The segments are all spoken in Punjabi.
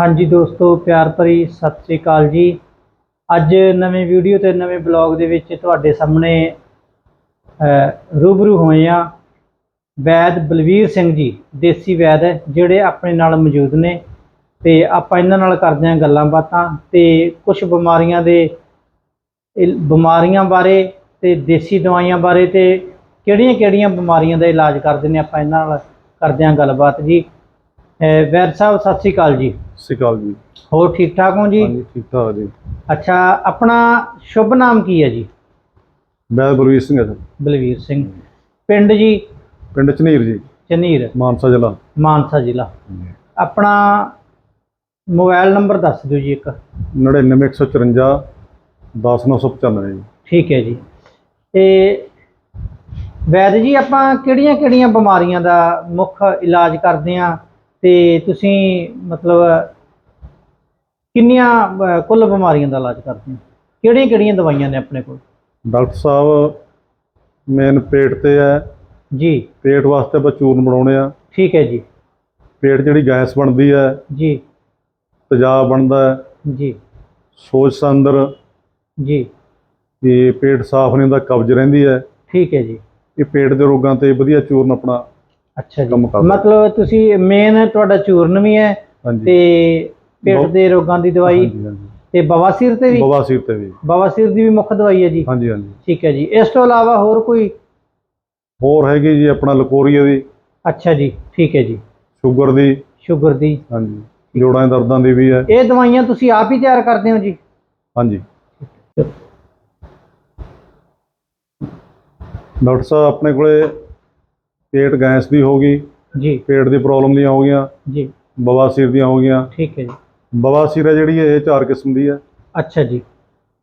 ਹਾਂਜੀ ਦੋਸਤੋ, ਪਿਆਰ ਭਰੀ ਸਤਿ ਸ੍ਰੀ ਅਕਾਲ ਜੀ। ਅੱਜ ਨਵੇਂ ਵੀਡੀਓ ਤੇ ਨਵੇਂ ਬਲੌਗ ਦੇ ਵਿੱਚ ਤੁਹਾਡੇ ਸਾਹਮਣੇ ਰੂਬਰੂ ਹੋਏ ਆ ਵੈਦ ਬਲਵੀਰ ਸਿੰਘ ਜੀ, ਦੇਸੀ ਵੈਦ ਹੈ ਜਿਹੜੇ ਆਪਣੇ ਨਾਲ ਮੌਜੂਦ ਨੇ। ਤੇ ਆਪਾਂ ਇਹਨਾਂ ਨਾਲ ਕਰਦੇ ਹਾਂ ਗੱਲਾਂ ਬਾਤਾਂ ਤੇ ਕੁਝ ਬਿਮਾਰੀਆਂ ਦੇ ਬਿਮਾਰੀਆਂ ਬਾਰੇ ਤੇ ਦੇਸੀ ਦਵਾਈਆਂ ਬਾਰੇ ਤੇ ਕਿਹੜੀਆਂ-ਕਿਹੜੀਆਂ ਬਿਮਾਰੀਆਂ ਦਾ ਇਲਾਜ ਕਰਦੇ ਨੇ ਆਪਾਂ ਇਹਨਾਂ ਨਾਲ ਕਰਦੇ ਹਾਂ ਗੱਲਬਾਤ ਜੀ। ਵੈਦ ਸਾਹਿਬ ਸਤਿ ਸ੍ਰੀ ਅਕਾਲ ਜੀ। ਸਤਿ ਸ਼੍ਰੀ ਅਕਾਲ ਜੀ। ਹੋਰ ਠੀਕ ਠਾਕ ਹੋ ਜੀ? ਹਾਂਜੀ ਠੀਕ ਠਾਕ ਜੀ। ਅੱਛਾ ਆਪਣਾ ਸ਼ੁਭ ਨਾਮ ਕੀ ਹੈ ਜੀ? ਮੈਂ ਬਲਵੀਰ ਸਿੰਘ ਹੈ ਸਰ। ਬਲਵੀਰ ਸਿੰਘ। ਪਿੰਡ ਜੀ? ਪਿੰਡ ਝਨੀਰ ਜੀ। ਚਨੀਰ। ਮਾਨਸਾ ਜ਼ਿਲ੍ਹਾ। ਮਾਨਸਾ ਜ਼ਿਲ੍ਹਾ। ਆਪਣਾ ਮੋਬਾਈਲ ਨੰਬਰ ਦੱਸ ਦਿਓ ਜੀ ਇੱਕ। 99154 10995 ਜੀ। ਠੀਕ ਹੈ ਜੀ। ਤੇ ਵੈਦ ਜੀ ਆਪਾਂ ਕਿਹੜੀਆਂ ਕਿਹੜੀਆਂ ਬਿਮਾਰੀਆਂ ਦਾ ਮੁੱਖ ਇਲਾਜ ਕਰਦੇ ਆ ਤੇ ਤੁਸੀਂ ਮਤਲਬ ਕਿੰਨੀਆਂ ਅਹ, ਕੁੱਲ ਬਿਮਾਰੀਆਂ ਦਾ ਇਲਾਜ ਕਰਦੇ ਹੋ? ਕਿਹੜੀਆਂ ਕਿਹੜੀਆਂ ਦਵਾਈਆਂ ਨੇ ਆਪਣੇ ਕੋਲ? ਡਾਕਟਰ ਸਾਹਿਬ ਮੇਨ ਪੇਟ ਤੇ ਹੈ। ਜੀ। ਪੇਟ ਵਾਸਤੇ ਆਪਾਂ ਚੂਰਨ ਬਣਾਉਣੇ ਆ। ਠੀਕ ਹੈ ਜੀ। ਪੇਟ ਜਿਹੜੀ ਗੈਸ ਬਣਦੀ ਹੈ ਜੀ। ਤੇਜ਼ਾਬ ਬਣਦਾ ਹੈ। ਜੀ। ਸੋਜ ਅੰਦਰ। ਜੀ। ਇਹ ਪੇਟ ਸਾਫ਼ ਨਹੀਂ ਹੁੰਦਾ ਕਬਜ਼ ਰਹਿੰਦੀ ਹੈ। ਠੀਕ ਹੈ ਜੀ। ਇਹ ਪੇਟ ਦੇ ਰੋਗਾਂ ਤੇ ਵਧੀਆ ਚੂਰਨ ਆਪਣਾ ਅੱਛਾ ਜੀ। ਮਤਲਬ ਤੁਸੀਂ ਮੇਨ ਤੁਹਾਡਾ ਚੂਰਨ ਵੀ ਹੈ ਤੇ ਪੇਟ ਦੇ ਰੋਗਾਂ ਦੀ ਦਵਾਈ ਤੇ ਬਵਾਸੀਰ ਤੇ ਵੀ? ਬਵਾਸੀਰ ਤੇ ਵੀ। ਬਵਾਸੀਰ ਦੀ ਵੀ ਮੁੱਖ ਦਵਾਈ ਹੈ ਜੀ? ਹਾਂਜੀ ਹਾਂਜੀ। ਠੀਕ ਹੈ ਜੀ। ਇਸ ਤੋਂ ਇਲਾਵਾ ਹੋਰ ਕੋਈ? ਹੋਰ ਹੈਗੀ ਜੀ ਆਪਣਾ ਲਕੋਰੀਆ ਦੀ। ਅੱਛਾ ਜੀ ਠੀਕ ਹੈ ਜੀ। ਸ਼ੂਗਰ ਦੀ। ਸ਼ੂਗਰ ਦੀ। ਹਾਂਜੀ। ਜੋੜਾਂ ਦੇ ਦਰਦਾਂ ਦੀ ਵੀ ਹੈ। ਇਹ ਦਵਾਈਆਂ ਤੁਸੀਂ ਆਪ ਹੀ ਤਿਆਰ ਕਰਦੇ ਹੋ ਜੀ? ਹਾਂਜੀ। ਡਾਕਟਰ ਸਾਹਿਬ ਆਪਣੇ ਕੋਲੇ ਪੇਟ ਗੈਸ ਦੀ ਹੋ ਗਈ ਜੀ। ਪੇਟ ਦੀ ਪ੍ਰੋਬਲਮ ਦੀਆਂ ਹੋ ਗਈਆਂ ਜੀ। ਬਵਾਸੀਰ ਦੀਆਂ ਹੋ ਗਈਆਂ। ਠੀਕ ਹੈ ਜੀ। ਬਵਾਸੀਰ ਹੈ ਜਿਹੜੀ ਇਹ ਚਾਰ ਕਿਸਮ ਦੀ ਹੈ। ਅੱਛਾ ਜੀ।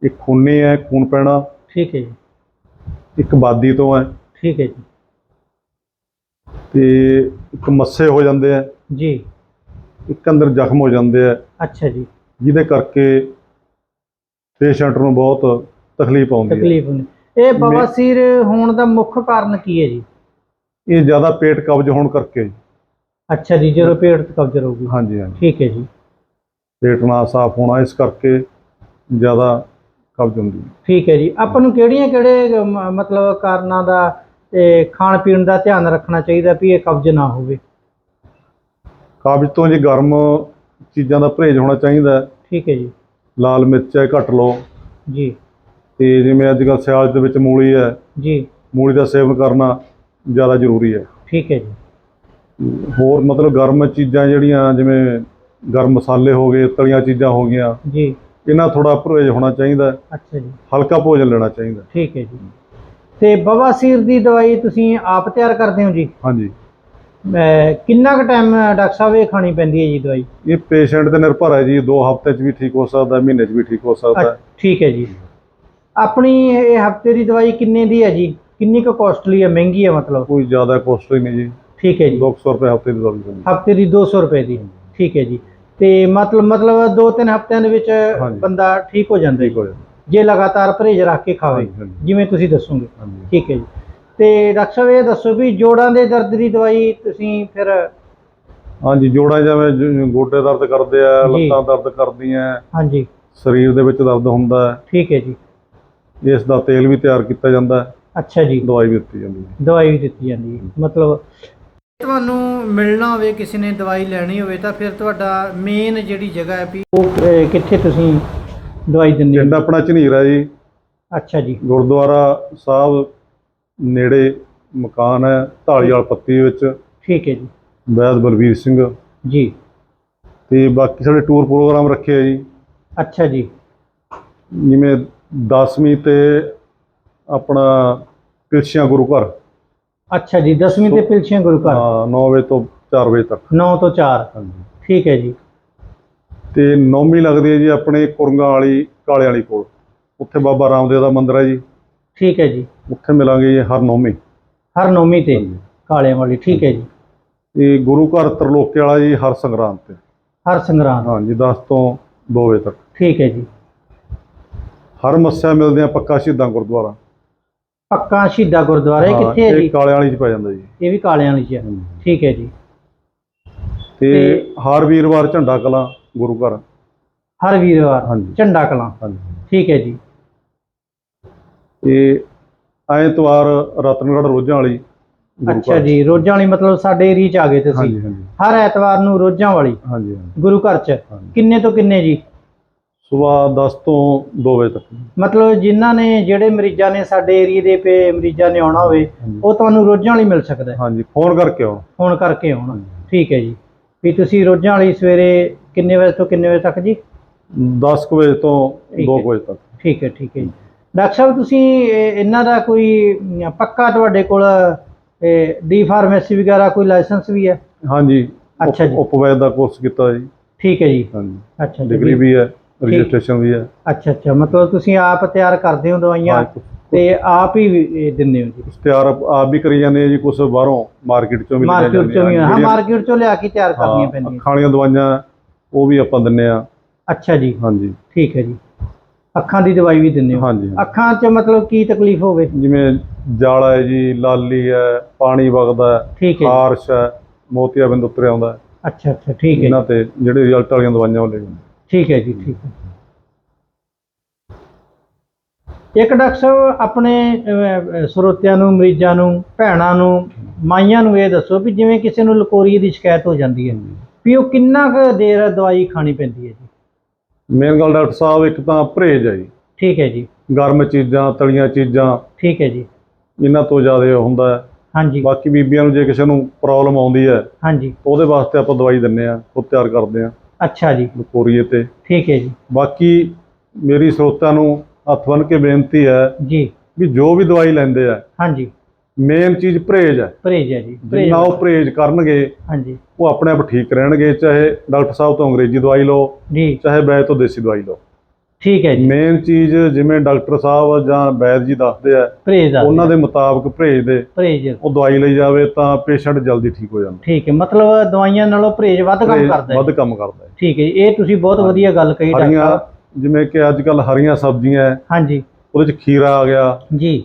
ਇੱਕ ਖੂਨੀ ਹੈ ਖੂਨ ਪੈਣਾ। ਠੀਕ ਹੈ ਜੀ। ਇੱਕ ਬਾਦੀ ਤੋਂ ਹੈ। ਠੀਕ ਹੈ ਜੀ। ਤੇ ਇੱਕ ਮੱਸੇ ਹੋ ਜਾਂਦੇ ਆ ਜੀ। ਇੱਕ ਅੰਦਰ ਜ਼ਖਮ ਹੋ ਜਾਂਦੇ ਆ ਅੱਛਾ ਜੀ। ਜਿਹਦੇ ਕਰਕੇ ਪੇਸ਼ੈਂਟ ਨੂੰ ਬਹੁਤ ਤਕਲੀਫ ਆਉਂਦੀ ਹੈ। ਤਕਲੀਫ ਹੁੰਦੀ ਇਹ ਬਵਾਸੀਰ ਹੋਣ ਦਾ ਮੁੱਖ ਕਾਰਨ ਕੀ ਹੈ ਜੀ? ਇਹ ਜ਼ਿਆਦਾ ਪੇਟ ਕਬਜ਼ ਹੋਣ ਕਰਕੇ ਜੀ। ਅੱਛਾ ਜੀ ਜਦੋਂ ਪੇਟ ਤੇ ਕਬਜ਼ ਰਹੂਗੀ। ਹਾਂਜੀ ਹਾਂਜੀ। ਠੀਕ ਹੈ ਜੀ। ਪੇਟ ਨਾ ਸਾਫ਼ ਹੋਣਾ ਇਸ ਕਰਕੇ ਜ਼ਿਆਦਾ ਕਬਜ਼ ਹੁੰਦੀ ਹੈ। ਠੀਕ ਹੈ ਜੀ। ਆਪਾਂ ਨੂੰ ਕਿਹੜੀਆਂ ਕਿਹੜੇ ਮ- ਮਤਲਬ ਕਾਰਨਾਂ ਦਾ ਤੇ ਖਾਣ ਪੀਣ ਦਾ ਧਿਆਨ ਰੱਖਣਾ ਚਾਹੀਦਾ ਵੀ ਇਹ ਕਬਜ਼ ਨਾ ਹੋਵੇ? ਕਾਬਜ਼ ਤੋਂ ਜੀ ਗਰਮ ਚੀਜ਼ਾਂ ਦਾ ਪਰਹੇਜ਼ ਹੋਣਾ ਚਾਹੀਦਾ ਹੈ। ਠੀਕ ਹੈ ਜੀ। ਲਾਲ ਮਿਰਚ ਹੈ ਘੱਟ ਲਓ। ਜੀ। ਤੇ ਜਿਵੇਂ ਅੱਜ ਕੱਲ੍ਹ ਸਿਆਲ ਦੇ ਵਿੱਚ ਮੂਲੀ ਹੈ। ਜੀ। ਮੂਲੀ ਦਾ ਸੇਵਨ ਕਰਨਾ। ਜ਼ਿਆਦਾ ਜ਼ਰੂਰੀ ਹੈ। ਠੀਕ ਹੈ ਜੀ। ਹੋਰ ਮਤਲਬ ਗਰਮ ਚੀਜ਼ਾਂ ਜਿਹੜੀਆਂ ਜਿਵੇਂ ਗਰਮ ਮਸਾਲੇ ਹੋ ਗਏ ਤਲੀਆਂ ਚੀਜ਼ਾਂ ਹੋ ਗਈਆਂ ਜੀ। ਇਹਨਾਂ ਥੋੜਾ ਪਰਹੇਜ਼ ਹੋਣਾ ਚਾਹੀਦਾ ਹੈ। ਅੱਛਾ ਜੀ। ਹਲਕਾ ਭੋਜਨ ਲੈਣਾ ਚਾਹੀਦਾ ਹੈ। ਠੀਕ ਹੈ ਜੀ। ਤੇ ਬਵਾਸੀਰ ਦੀ ਦਵਾਈ ਤੁਸੀਂ ਆਪ ਤਿਆਰ ਕਰਦੇ ਹੋ ਜੀ? ਹਾਂਜੀ। ਅਹ ਕਿੰਨਾ ਕੁ ਟਾਈਮ ਡਾਕਟਰ ਸਾਹਿਬ ਇਹ ਖਾਣੀ ਪੈਂਦੀ ਹੈ ਜੀ ਦਵਾਈ? ਇਹ ਪੇਸ਼ੈਂਟ ਤੇ ਨਿਰਭਰ ਹੈ ਜੀ। 2 ਹਫ਼ਤੇ 'ਚ ਵੀ ਠੀਕ ਹੋ ਸਕਦਾ ਮਹੀਨੇ 'ਚ ਵੀ ਠੀਕ ਹੋ ਸਕਦਾ ਹੈ। ਅੱਛ- ਠੀਕ ਹੈ ਜੀ। ਆਪਣੀ ਇਹ ਹਫ਼ਤੇ ਦੀ ਦਵਾਈ ਕਿੰਨੇ ਦੀ ਹੈ ਜੀ? ਕਿੰਨੀ ਕੁ ਕੋਸਟਲੀ ਹੈ ਮਹਿੰਗੀ ਹੈ ਮਤਲਬ? ਕੋਈ ਜ਼ਿਆਦਾ ਕੋਸਟਲੀ ਨਹੀਂ ਜੀ। ਠੀਕ ਹੈ ਜੀ। 200 ਰੁਪਏ ਹਫ਼ਤੇ ਦੀ ਦਵਾਈ ਪੈਂਦੀ ਹਫ਼ਤੇ ਦੀ 200 ਰੁਪਏ ਦੀ। ਠੀਕ ਹੈ ਜੀ। ਤੇ ਮਤਲਬ ਮਤਲਬ ਦੋ ਤਿੰਨ ਹਫਤਿਆਂ ਦੇ ਵਿੱਚ। ਬੰਦਾ ਠੀਕ ਹੋ ਜਾਂਦਾ ਹੋ। ਜੇ ਲਗਾਤਾਰ ਪਰਹੇਜ਼ ਰੱਖ ਕੇ ਖਾਵੇ। ਜਿਵੇਂ ਤੁਸੀਂ ਦੱਸੋਗੇ। ਠੀਕ ਹੈ ਜੀ। ਤੇ ਡਾਕਟਰ ਸਾਹਿਬ ਇਹ ਦੱਸੋ ਵੀ ਜੋੜਾਂ ਦੇ ਦਰਦ ਦੀ ਦਵਾਈ ਤੁਸੀਂ ਫਿਰ ਹਾਂਜੀ ਜੋੜਾਂ ਜਿਵੇਂ ਗੋਡੇ ਦਰਦ ਕਰਦੇ ਆ। ਲੱਤਾਂ ਦਰਦ ਕਰਦੀਆਂ। ਹਾਂਜੀ। ਸਰੀਰ ਦੇ ਵਿੱਚ ਦਰਦ ਹੁੰਦਾ ਠੀਕ ਹੈ ਜੀ। ਇਸ ਦਾ ਤੇਲ ਵੀ ਤਿਆਰ ਕੀਤਾ ਜਾਂਦਾ ਅੱਛਾ ਜੀ। ਦਵਾਈ ਵੀ ਦਿੱਤੀ ਜਾਂਦੀ ਹੈ। ਦਵਾਈ ਵੀ ਦਿੱਤੀ ਜਾਂਦੀ ਹੈ। ਮਤਲਬ ਤੁਹਾਨੂੰ ਮਿਲਣਾ ਹੋਵੇ ਕਿਸੇ ਨੇ ਦਵਾਈ ਲੈਣੀ ਹੋਵੇ ਤਾਂ ਫਿਰ ਤੁਹਾਡਾ ਮੇਨ ਜਿਹੜੀ ਜਗ੍ਹਾ ਹੈ ਵੀ ਉਹ ਅਹ, ਕਿੱਥੇ ਤੁਸੀਂ ਦਵਾਈ ਦਿੰਦੇ ਪਿੰਡ ਹੋ ਆਪਣਾ ਝਨੀਰ ਜੀ। ਅੱਛਾ ਜੀ। ਗੁਰਦੁਆਰਾ ਸਾਹਿਬ ਨੇੜੇ ਮਕਾਨ ਹੈ ਢਾਲੀਵਾਲ ਪੱਤੀ ਵਿੱਚ। ਠੀਕ ਹੈ ਜੀ। ਵੈਦ ਬਲਵੀਰ ਸਿੰਘ। ਜੀ। ਤੇ ਬਾਕੀ ਸਾਡੇ ਟੂਰ ਪ੍ਰੋਗਰਾਮ ਰੱਖੇ ਆ ਜੀ। ਅੱਛਾ ਜੀ। ਜਿਵੇਂ 10ਵੀਂ ਤੇ ਆਪਣਾ ਪਿਲਸੀਆਂ ਗੁਰੂ ਘਰ। ਅੱਛਾ ਜੀ 10ਵੀਂ ਤੇ ਪਿਲਸੀਆਂ ਗੁਰੂ ਘਰ। ਹਾਂ 9 ਵਜੇ ਤੋਂ 4 ਵਜੇ ਤੱਕ। 9 ਤੋਂ 4 ਹਾਂਜੀ। ਠੀਕ ਹੈ ਜੀ। ਤੇ ਨੌਵੀਂ ਲੱਗਦੀ ਹੈ ਜੀ ਆਪਣੇ ਕੁਰੰਗਾਂ ਵਾਲੀ ਕਾਲੇ ਵਾਲੀ ਕੋਲ। ਉੱਥੇ ਬਾਬਾ ਰਾਮਦੇਵ ਦਾ ਮੰਦਿਰ ਹੈ ਜੀ। ਠੀਕ ਹੈ ਜੀ। ਉੱਥੇ ਮਿਲਾਂਗੇ ਜੀ ਹਰ ਨੌਵੀਂ। ਹਰ ਨੌਵੀਂ ਤੇ ਕਾਲਿਆਂ ਵਾਲੀ ਠੀਕ ਹੈ ਜੀ। ਇਹ ਗੁਰੂ ਘਰ ਤਰਲੋਕੇ ਵਾਲਾ ਜੀ ਹਰ ਸੰਗਰਾਂਦ ਤੇ। ਹਰ ਸੰਗਰਾਮ ਹਾਂਜੀ 10 ਤੋਂ 2 ਵਜੇ ਤੱਕ। ਠੀਕ ਹੈ ਜੀ। ਹਰ ਮੱਸਿਆ ਮਿਲਦੇ ਆ ਪੱਕਾ ਸ਼ਹੀਦਾਂ ਗੁਰਦੁਆਰਾ। ਪੱਕਾ ਸ਼ਹੀਦਾ ਗੁਰਦੁਆਰਾ ਇਹ ਹਾਂ, ਕਿੱਥੇ ਹੈ ਇਹ ਜੀ? ਕਾਲੇ ਵਾਲੀ ਚ ਪੈ ਜਾਂਦਾ ਜੀ। ਇਹ ਵੀ ਕਾਲਿਆਂ ਵਾਲੀ ਚ ਹੈ। ਠੀਕ ਹੈ ਜੀ। ਤੇ ਤੇ- ਹਰ ਵੀਰਵਾਰ ਝੰਡਾ ਕਲਾਂ ਗੁਰੂ ਘਰ। ਹਰ ਵੀਰਵਾਰ ਹਾਂਜੀ। ਝੰਡਾ ਕਲਾਂ। ਹਾਂਜੀ। ਠੀਕ ਹੈ ਜੀ। ਇਹ ਐਤਵਾਰ ਰਤਨਗੜ੍ਹ ਰੋਜ਼ਾਂ ਵਾਲੀ ਗੁਰੂ ਅੱਛਾ ਘਰ। ਜੀ ਰੋਜ਼ਾਂ ਵਾਲੀ ਮਤਲਬ ਸਾਡੇ ਏਰੀਆ ਚ ਆ ਗਏ ਤੁਸੀਂ। ਹਾਂਜੀ ਹਾਂਜੀ। ਹਰ ਐਤਵਾਰ ਨੂੰ ਰੋਜ਼ਾਂ ਵਾਲੀ ਹਾਂਜੀ ਹਾਂਜੀ। ਗੁਰੂ ਘਰ ਚ। ਹਾਂਜੀ। ਕਿੰਨੇ ਤੋਂ ਕਿੰਨੇ ਜੀ? ਸਵੇਰ 10 ਤੋਂ 2 ਵਜੇ ਤੱਕ। ਮਤਲਬ ਜਿਨ੍ਹਾਂ ਨੇ ਜਿਹੜੇ ਮਰੀਜ਼ਾਂ ਨੇ ਸਾਡੇ ਏਰੀਆ ਦੇ ਪੇ ਮਰੀਜ਼ਾਂ ਨੇ ਆਉਣਾ ਹੋਵੇ। ਉਹ ਤੁਹਾਨੂੰ ਰੋਜ਼ਾਂ ਵਾਲੀ ਮਿਲ ਸਕਦਾ ਹੈ। ਹਾਂਜੀ ਫੋਨ ਕਰਕੇ ਆਓ ਫੋਨ ਕਰਕੇ ਆਉਣਾ। ਠੀਕ ਹੈ ਜੀ। ਵੀ ਤੁਸੀਂ ਰੋਜ਼ਾਂ ਵਾਲੀ ਸਵੇਰੇ ਕਿੰਨੇ ਵਜੇ ਤੋਂ ਕਿੰਨੇ ਵਜੇ ਤੱਕ ਜੀ? 10 ਕੁ ਵਜੇ ਤੋਂ ਠੀਕ 2 ਹੈ। ਵਜੇ ਤੱਕ। ਠੀਕ ਹੈ ਠੀਕ ਹੈ ਜੀ। ਡਾਕਟਰ ਸਾਹਿਬ ਤੁਸੀਂ ਇਹ- ਇਹਨਾਂ ਦਾ ਕੋਈ ਪੱਕਾ ਤੁਹਾਡੇ ਕੋਲ ਡੀ ਫਾਰਮੇਸੀ ਵਗੈਰਾ ਕੋਈ ਲਾਇਸੈਂਸ ਵੀ ਹੈ? ਹਾਂਜੀ। ਅੱਛਾ ਜੀ। ਉਪਵੈਦ ਦਾ ਕੋਰਸ ਕੀਤਾ ਜੀ। ਠੀਕ ਹੈ ਜੀ। ਹਾਂਜੀ। ਅੱਛਾ ਡਿਗਰੀ ਵੀ ਹੈ। ਰਜਿਸਟ੍ਰੇਸ਼ਨ ਵੀ ਹੈ। ਅੱਛਾ ਅੱਛਾ ਮਤਲਬ ਤੁਸੀਂ ਆਪ ਤਿਆਰ ਕਰਦੇ ਹੋ ਦਵਾਈਆਂ ਹਾਂ, ਤੇ ਆਪ ਹੀ ਇਹ ਦਿੰਦੇ ਹੋ ਜੀ? ਤਿਆਰ ਆਪ ਵੀ ਕਰੀ ਜਾਂਦੇ ਆ ਜੀ ਕੁਝ ਬਾਹਰੋਂ ਮਾਰਕੀਟ ਚੋਂ ਵੀ ਲਿਆਈਆਂ ਮਾਰਕੀਟ ਚੋਂ ਵੀ। ਹਾਂ। ਮਾਰਕੀਟ ਚੋਂ ਲਿਆ ਕੇ ਤਿਆਰ ਕਰਨੀਆਂ ਪੈਂਦੀਆਂ। ਅੱਖਾਂ ਵਾਲੀਆਂ ਦਵਾਈਆਂ ਉਹ ਵੀ ਆਪਾਂ ਦਿੰਨੇ ਆ ਅੱਛਾ ਜੀ। ਹਾਂਜੀ। ਠੀਕ ਹੈ ਜੀ। ਅੱਖਾਂ ਦੀ ਦਵਾਈ ਵੀ ਦਿੰਦੇ ਹੋ? ਹਾਂਜੀ ਅੱਖਾਂ 'ਚ ਮਤਲਬ ਕੀ ਤਕਲੀਫ ਹੋਵੇ? ਜਿਵੇਂ ਜਾਲਾ ਹੈ ਜੀ ਲਾਲੀ ਹੈ ਪਾਣੀ ਵਗਦਾ ਹੈ ਠੀਕ ਹੈ ਜੀ। ਖਾਰਸ਼ ਹੈ ਮੋਤੀਆਬਿੰਦ ਆਉਂਦਾ ਹੈ। ਅੱਛਾ ਅੱਛਾ ਠੀਕ ਹੈ ਇਹਨਾਂ ਤੇ ਜਿਹੜੇ ਰਿਜ਼ਲਟ ਵਾਲੀਆਂ ਦਵਾਈਆਂ ਉਹ ਲੈ ਜਾਂਦੇ। ਠੀਕ ਹੈ ਜੀ ਠੀਕ ਹੈ। ਇੱਕ ਡਾਕਟਰ ਸਾਹਿਬ ਆਪਣੇ ਅਹ, ਸਰੋਤਿਆਂ ਨੂੰ ਮਰੀਜ਼ਾਂ ਨੂੰ ਭੈਣਾਂ ਨੂੰ ਮਾਈਆਂ ਨੂੰ ਇਹ ਦੱਸੋ ਵੀ ਜਿਵੇਂ ਕਿਸੇ ਨੂੰ ਲਕੋਰੀਏ ਦੀ ਸ਼ਿਕਾਇਤ ਹੋ ਜਾਂਦੀ ਹੈ ਵੀ ਉਹ ਕਿੰਨਾ ਕੁ ਦੇਰ ਦਵਾਈ ਖਾਣੀ ਪੈਂਦੀ ਹੈ ਜੀ? ਮੇਨ ਗੱਲ ਡਾਕਟਰ ਸਾਹਿਬ ਇੱਕ ਤਾਂ ਪਰਹੇਜ਼ ਹੈ ਜੀ। ਠੀਕ ਹੈ ਜੀ। ਗਰਮ ਚੀਜ਼ਾਂ ਤਲੀਆਂ ਚੀਜ਼ਾਂ ਠੀਕ ਹੈ ਜੀ। ਇਹਨਾਂ ਤੋਂ ਜ਼ਿਆਦਾ ਹੁੰਦਾ ਹੈ। ਹਾਂਜੀ। ਬਾਕੀ ਬੀਬੀਆਂ ਨੂੰ ਜੇ ਕਿਸੇ ਨੂੰ ਪ੍ਰੋਬਲਮ ਆਉਂਦੀ ਹੈ ਹਾਂਜੀ। ਉਹਦੇ ਵਾਸਤੇ ਆਪਾਂ ਦਵਾਈ ਦਿੰਨੇ ਆ ਖੁਦ ਤਿਆਰ ਕਰਦੇ ਆ ਅੱਛਾ ਜੀ। ਕੋਰੀਏ ਤੇ। ਠੀਕ ਹੈ ਜੀ। ਬਾਕੀ ਮੇਰੀ ਸਰੋਤਾਂ ਨੂੰ ਹੱਥ ਬੰਨ੍ਹ ਕੇ ਬੇਨਤੀ ਹੈ ਜੀ। ਵੀ ਜੋ ਵੀ ਦਵਾਈ ਲੈਂਦੇ ਆ ਹਾਂਜੀ। ਮੇਨ ਚੀਜ਼ ਪਰਹੇਜ਼ ਹੈ। ਪਰਹੇਜ ਹੈ ਜੀ ਜਿੰਨਾ ਉਹ ਪਰਹੇਜ਼ ਕਰਨਗੇ ਹਾਂਜੀ। ਉਹ ਆਪਣੇ ਆਪ ਠੀਕ ਰਹਿਣਗੇ ਚਾਹੇ ਡਾਕਟਰ ਸਾਹਿਬ ਤੋਂ ਅੰਗਰੇਜ਼ੀ ਦਵਾਈ ਲਓ ਜੀ। ਚਾਹੇ ਵੈਦ ਤੋਂ ਦੇਸੀ ਦਵਾਈ ਲਓ। ਠੀਕ ਹੈ ਜੀ। ਮੇਨ ਚੀਜ਼ ਜਿਵੇਂ ਡਾਕਟਰ ਸਾਹਿਬ ਜਾਂ ਵੈਦ ਜੀ ਦੱਸਦੇ ਆ ਪਰਹੇਜ ਉਹਨਾਂ ਦੇ ਮੁਤਾਬਕ ਪਰਹੇਜ਼ ਦੇ। ਪਰਹੇਜ ਉਹ ਦਵਾਈ ਲਈ ਜਾਵੇ ਤਾਂ ਪੇਸ਼ੈਂਟ ਜਲਦੀ ਠੀਕ ਹੋ ਜਾਂਦਾ। ਠੀਕ ਹੈ ਮਤਲਬ ਦਵਾਈਆਂ ਨਾਲੋਂ ਪਰਹੇਜ ਵੱਧ ਕੰਮ ਕਰਦਾ ਹੈ। ਵੱਧ ਕੰਮ ਕਰਦਾ ਹੈ। ਠੀਕ ਹੈ ਇਹ ਤੁਸੀਂ ਬਹੁਤ ਵਧੀਆ ਗੱਲ ਕਹੀ ਡਾਕਟਰ। ਜਿਵੇਂ ਕਿ ਅੱਜ ਕੱਲ ਹਰੀਆਂ ਸਬਜ਼ੀਆਂ ਹਾਂਜੀ। ਉਹਦੇ ਚ ਖੀਰਾ ਆ ਗਿਆ। ਜੀ।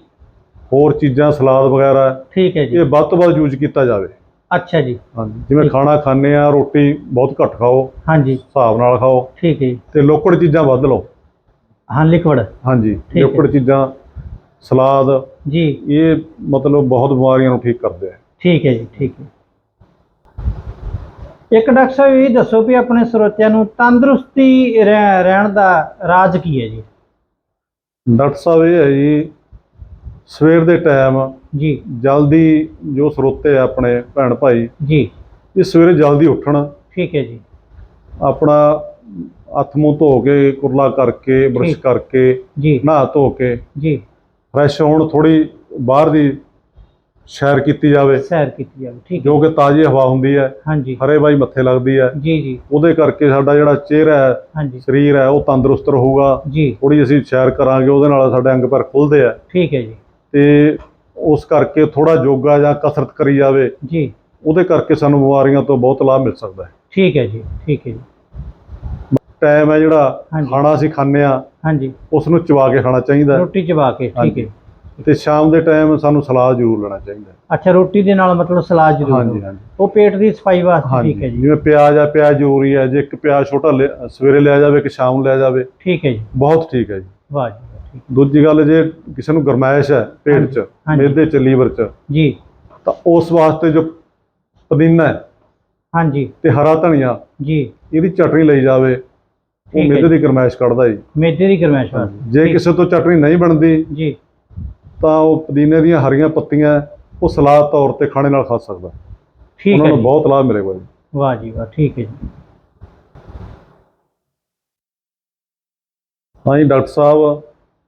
ਹੋਰ ਚੀਜ਼ਾਂ ਸਲਾਦ ਵਗੈਰਾ ਠੀਕ ਹੈ ਜੀ। ਇਹ ਵੱਧ ਤੋਂ ਵੱਧ ਯੂਜ਼ ਕੀਤਾ ਜਾਵੇ। ਅੱਛਾ ਜੀ। ਹਾਂਜੀ ਜਿਵੇਂ। ਖਾਣਾ ਖਾਂਦੇ ਆ ਰੋਟੀ ਬਹੁਤ ਘੱਟ ਖਾਓ। ਹਾਂਜੀ। ਹਿਸਾਬ ਨਾਲ ਖਾਓ। ਠੀਕ ਹੈ ਤੇ ਲੋਕੜ ਚੀਜ਼ਾਂ ਵੱਧ ਲਓ। ਹਾਂ ਲਿਕਵਿਡ। ਹਾਂਜੀ ਹੈ। ਲੋਕੜ ਚੀਜ਼ਾਂ ਸਲਾਦ ਜੀ। ਇਹ ਮਤਲਬ ਬਹੁਤ ਬਿਮਾਰੀਆਂ ਨੂੰ ਠੀਕ ਕਰਦੇ ਆ। ਠੀਕ ਹੈ ਜੀ ਠੀਕ ਹੈ। ਇੱਕ ਡਾਕਟਰ ਸਾਹਿਬ ਇਹ ਦੱਸੋ ਵੀ ਆਪਣੇ ਸਰੋਤਿਆਂ ਨੂੰ ਤੰਦਰੁਸਤੀ ਰਹਿ- ਰਹਿਣ ਦਾ ਰਾਜ ਕੀ ਹੈ ਜੀ? ਡਾਕਟਰ ਸਾਹਿਬ ਇਹ ਹੈ ਜੀ ਸਵੇਰ ਦੇ ਟਾਈਮ ਜੀ। ਜਲਦੀ ਜੋ ਸਰੋਤੇ ਆ ਆਪਣੇ ਭੈਣ ਭਾਈ ਜੀ। ਇਹ ਸਵੇਰੇ ਜਲਦੀ ਉੱਠਣ। ਠੀਕ ਹੈ ਜੀ। ਆਪਣਾ ਹੱਥ ਮੂੰਹ ਧੋ ਕੇ ਕੁਰਲਾ ਕਰਕੇ ਬਰਸ਼। ਕਰਕੇ ਜੀ। ਨਹਾ ਧੋ ਕੇ ਜੀ। ਫਰੈਸ਼ ਹੋਣ ਥੋੜੀ ਬਾਹਰ ਦੀ ਸੈਰ ਕੀਤੀ ਜਾਵੇ। ਸੈਰ ਕੀਤੀ ਜਾਵੇ ਠੀਕ ਜੋ ਕਿ ਤਾਜ਼ੀ ਹਵਾ ਹੁੰਦੀ ਹੈ ਹਾਂਜੀ। ਹਰੇ ਬਾਈ ਮੱਥੇ ਲੱਗਦੀ ਹੈ। ਜੀ ਜੀ। ਉਹਦੇ ਕਰਕੇ ਸਾਡਾ ਜਿਹੜਾ ਚਿਹਰਾ ਹੈ ਹਾਂਜੀ। ਸਰੀਰ ਹੈ ਉਹ ਤੰਦਰੁਸਤ ਰਹੂਗਾ। ਜੀ। ਥੋੜੀ ਅਸੀਂ ਸੈਰ ਕਰਾਂਗੇ ਉਹਦੇ ਨਾਲ ਸਾਡੇ ਅੰਗ ਪੈਰ ਖੁੱਲਦੇ ਆ। ਠੀਕ ਹੈ ਜੀ। ਤੇ ਉਸ ਕਰਕੇ ਥੋੜਾ ਯੋਗਾ ਜਾਂ ਕਸਰਤ ਕਰੀ ਜਾਵੇ। ਜੀ। ਉਹਦੇ ਕਰਕੇ ਸਾਨੂੰ ਬਿਮਾਰੀਆਂ ਤੋਂ ਬਹੁਤ ਲਾਭ ਮਿਲ ਸਕਦਾ ਹੈ। ਠੀਕ ਹੈ ਜੀ ਠੀਕ ਹੈ ਜੀ। ਟਾਈਮ ਹੈ ਜਿਹੜਾ ਹਾਂਜੀ। ਖਾਣਾ ਅਸੀਂ ਖਾਂਦੇ ਆ ਹਾਂਜੀ। ਉਸ ਨੂੰ ਚਬਾ ਕੇ ਖਾਣਾ ਚਾਹੀਦਾ ਹੈ। ਰੋਟੀ ਚਬਾ ਕੇ ਠੀਕ ਹਾਂਜੀ। ਹੈ ਤੇ ਸ਼ਾਮ ਦੇ ਟਾਈਮ ਸਾਨੂੰ ਸਲਾਦ ਜ਼ਰੂਰ ਲੈਣਾ ਚਾਹੀਦਾ ਹੈ। ਅੱਛਾ ਰੋਟੀ ਦੇ ਨਾਲ ਮਤਲਬ ਸਲਾਦ ਜ਼ਰੂਰ ਹਾਂਜੀ ਲਓ। ਹਾਂਜੀ। ਉਹ ਪੇਟ ਦੀ ਸਫ਼ਾਈ ਵਾਸਤੇ ਠੀਕ ਹੈ ਜੀ। ਜਿਵੇਂ ਪਿਆਜ਼ ਆ ਪਿਆਜ਼ ਜ਼ਰੂਰੀ ਹੈ। ਜੇ ਇੱਕ ਪਿਆਜ਼ ਛੋਟਾ ਲਿਆ- ਸਵੇਰੇ ਲਿਆ ਜਾਵੇ ਕਿ ਸ਼ਾਮ ਨੂੰ ਲਿਆ ਜਾਵੇ ਠੀਕ ਹੈ ਜੀ। ਬਹੁਤ ਠੀਕ ਹੈ ਜੀ। ਵਾਹ ਜੀ ਵਾਹ, ਠੀਕ ਦੂਜੀ ਗੱਲ ਜੇ ਕਿਸੇ ਨੂੰ ਗਰਮਾਇਸ਼ ਹੈ ਪੇਟ 'ਚ ਹਾਂਜੀ। ਮੇਦੇ 'ਚ ਲੀਵਰ 'ਚ ਜੀ। ਤਾਂ ਉਸ ਵਾਸਤੇ ਜੋ ਪੁਦੀਨਾ ਹੈ ਹਾਂਜੀ। ਤੇ ਹਰਾ ਧਨੀਆ ਜੀ। ਇਹਦੀ ਚਟਨੀ ਲਈ ਜਾਵੇ। ਉਹ ਹੈ ਮੇਦੇ ਦੀ ਗਰਮਾਇਸ਼ ਕੱਢਦਾ ਜੀ। ਮੇਦੇ ਦੀ ਗਰਮੈਸ਼ ਵਾਸਤੇ ਜੇ। ਕਿਸੇ ਤੋਂ ਚਟਨੀ ਨਹੀਂ ਬਣਦੀ ਜੀ। ਤਾਂ ਉਹ ਪੁਦੀਨੇ ਦੀਆਂ ਹਰੀਆਂ ਪੱਤੀਆਂ ਉਹ ਸਲਾਦ ਤੌਰ ਤੇ ਖਾਣੇ ਨਾਲ ਖਾ ਸਕਦਾ। ਠੀਕ ਉਹਨਾਂ ਹੈ ਨੂੰ ਜੀ। ਬਹੁਤ ਲਾਭ ਮਿਲੇਗਾ ਜੀ। ਵਾਹ ਜੀ ਵਾਹ ਠੀਕ ਹੈ ਜੀ। ਹਾਂਜੀ ਡਾਕਟਰ ਸਾਹਿਬ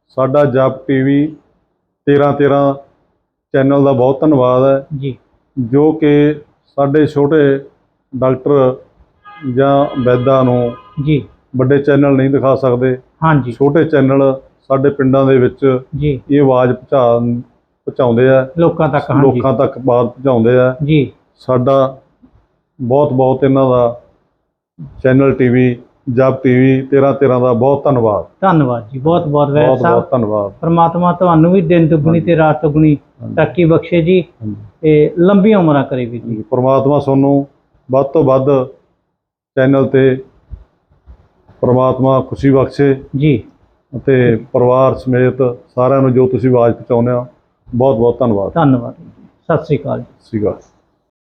ਸਾਡਾ ਜਪ ਟੀਵੀ 13 13 ਚੈਨਲ ਦਾ ਬਹੁਤ ਧੰਨਵਾਦ ਹੈ। ਜੀ। ਜੋ ਕਿ ਸਾਡੇ ਛੋਟੇ ਡਾਕਟਰ ਜਾਂ ਵੈਦਾਂ ਨੂੰ ਜੀ। ਵੱਡੇ ਚੈਨਲ ਨਹੀਂ ਦਿਖਾ ਸਕਦੇ। ਹਾਂਜੀ। ਛੋਟੇ ਚੈਨਲ ਸਾਡੇ ਪਿੰਡਾਂ ਦੇ ਵਿੱਚ ਜੀ। ਇਹ ਆਵਾਜ਼ ਪਹੁੰਚਾ ਪਹੁੰਚਾਉਂਦੇ ਆ। ਲੋਕਾਂ ਤੱਕ ਹਾਂਜੀ। ਲੋਕਾਂ ਤੱਕ ਬਾਤ ਪਹੁੰਚਾਉਂਦੇ ਆ। ਜੀ। ਸਾਡਾ ਬਹੁਤ ਬਹੁਤ ਇਹਨਾਂ ਦਾ ਚੈਨਲ ਟੀਵੀ ਜਬ ਟੀਵੀ 13 13 ਦਾ ਬਹੁਤ ਧੰਨਵਾਦ। ਧੰਨਵਾਦ ਜੀ ਬਹੁਤ ਬਹੁਤ ਵੈਦ ਬਹੁਤ ਸਾਹਿਬ। ਬਹੁਤ ਧੰਨਵਾਦ। ਪਰਮਾਤਮਾ ਤੁਹਾਨੂੰ ਵੀ ਦਿਨ ਦੁਗਣੀ ਤੇ ਰਾਤ ਹਾਂਜੀ। ਤਰੱਕੀ ਬਖਸ਼ੇ ਜੀ। ਤੇ ਲੰਬੀਆਂ ਉਮਰਾਂ ਕਰੇ ਵੀ ਜੀ। ਪ੍ਰਮਾਤਮਾ ਤੁਹਾਨੂੰ ਵੱਧ ਤੋਂ ਵੱਧ ਚੈਨਲ ਤੇ ਪ੍ਰਮਾਤਮਾ ਖੁਸ਼ੀ ਬਖਸ਼ੇ ਜੀ। ਅਤੇ ਪਰਿਵਾਰ ਸਮੇਤ ਸਾਰਿਆਂ ਨੂੰ ਜੋ ਤੁਸੀਂ ਆਵਾਜ਼ ਪਹੁੰਚਾਉਂਦੇ ਹੋ ਬਹੁਤ ਬਹੁਤ ਧੰਨਵਾਦ ਧੰਨਵਾਦ ਸਤਿ ਸ੍ਰੀ ਅਕਾਲ ਸਤਿ ਸ਼੍ਰੀ ਅਕਾਲ।